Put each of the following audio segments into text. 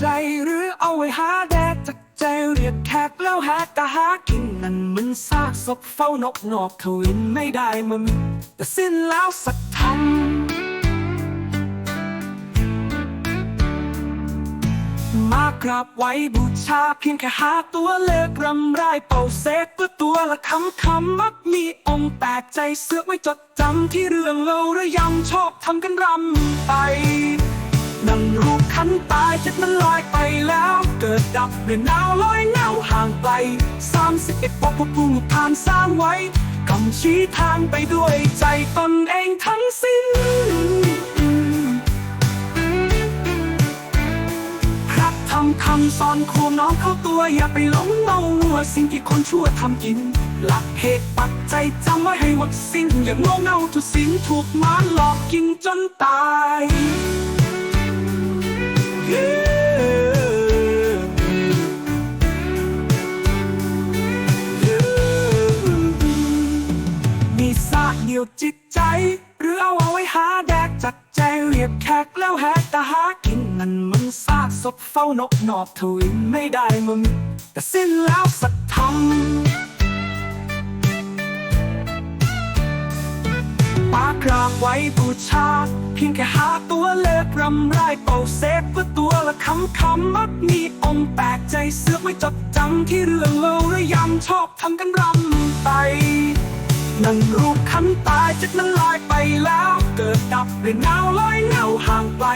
ใจหรือเอาไว้หาแดดจัดใจเรียกแขกแล้วหาตาหากินนั่นมันซากศพเฝ้านกนอกทวินไม่ได้มันแต่สิ้นแล้วสักทำมากราบไหว้บูชาเพียงแค่หาตัวเลิกรำไรเป่าเซกเพื่อตัวละคำคำมักมีองค์แปลกใจเสือกไว้จดจำที่เรื่องเราระยำชอบทำกันรำไปนั่งรู ปขันตายจิตมันลอยไปแล้ว เกิดดับเรื่องนาวลอยเงาห่างไกลสามสิบเอ็ดปกพภูมิผ่านสร้างไว้กำชี้ทางไปด้วยใจตนเองทั้งสิ้นครับทำคำสอนครูน้องเข้าตัวอย่าไปหลงเมามัวสิ่งที่คนชั่วทำกิน หลักเหตุปัจจัยจำไว้ให้หมดสิ้น อย่างโง่เง่าทุกสิ่งถูกมารหลอกกินจนตาย เดียวจิตใจ หรือเอาเอาไว้หาแดกจัดใจเรียบแขกแล้วแหกตาหากินนั่นมันซากศพเฝ้านกนอบทวินไม่ได้มึง แต่สิ้นแล้วสัตธรรมปากราบไว้บูชา เพียงแค่หาตัวเลิกรำไรเป่าเซฟเพื่อตัวละคำคำมักมีองแปลกใจเสือกไว้จดจำที่เรื่องเราระยำชอบทำกันรำไป นั่งรูปขันตายจิตนั้นลอยไปแล้ว เกิดดับเรื่องเงาลอยเงาห่างไกล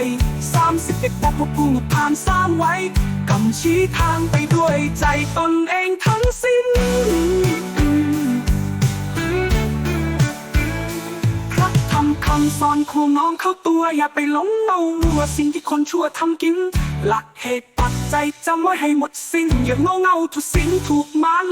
สามสิบเอ็ดปกพุ่งผ่านสร้างไว้กำชี้ทางไปด้วยใจตนเองทั้งสิ้นพระทำคำสอนครูน้องเข้าตัวอย่าไปหลงเมามัวสิ่งที่คนชั่วทำกิน หลักเหตุปัจจัยจำไว้ให้หมดสิ้น อย่าโง่เง่าทุกสิ่งถูกมาร